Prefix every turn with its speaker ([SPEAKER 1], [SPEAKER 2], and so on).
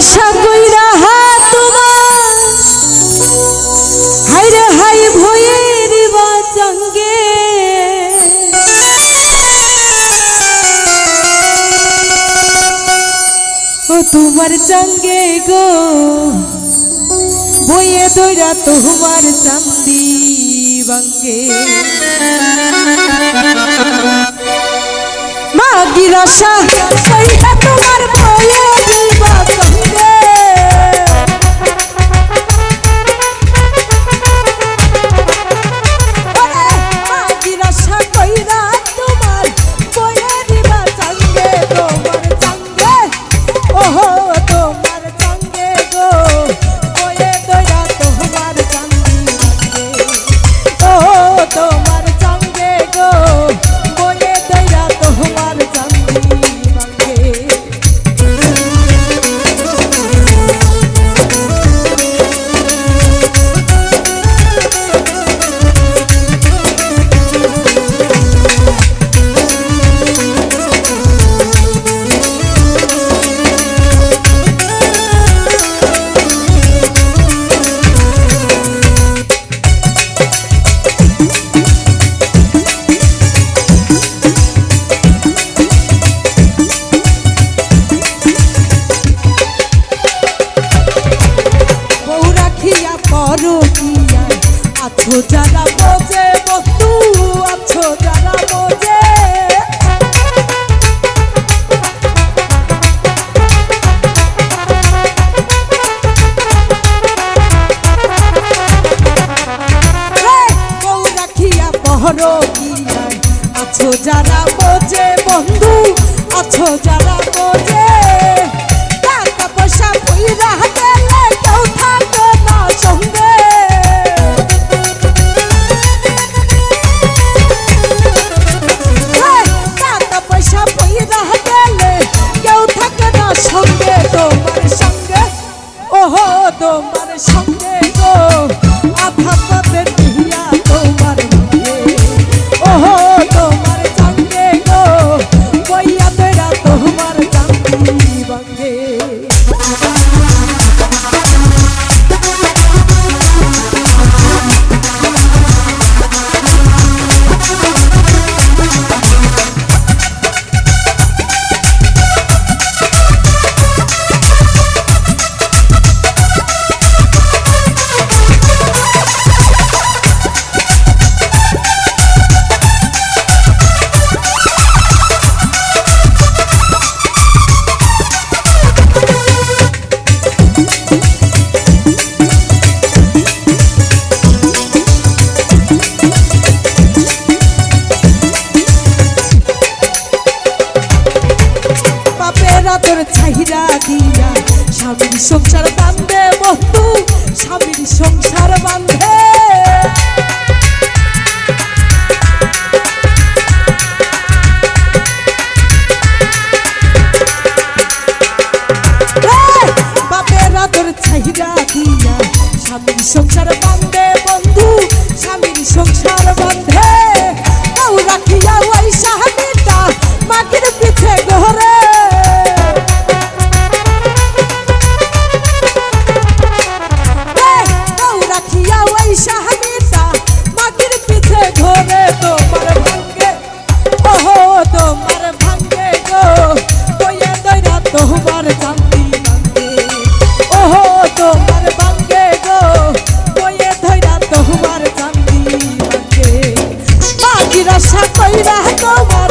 [SPEAKER 1] আশা কইরা হা তোমার। হাইরে হাই ভয়ের বাচঙ্গে ও তোমার চঙ্গে গো। বইয়ে দৈরা তোমার চান্দি বঙ্গে। মাগির আশা তোমার ভয়ে যারা বোঝে বন্ধু আছো যারা বোঝে স্বামীর সংসার বান্ধে বন্ধু স্বামীর সংসার বান্ধে সংসার বান্ধে বন্ধু স্বামীর সংসার বান্ধে তোমার চান্দি বাঙ্গে বাকি রসা কইরা তোমার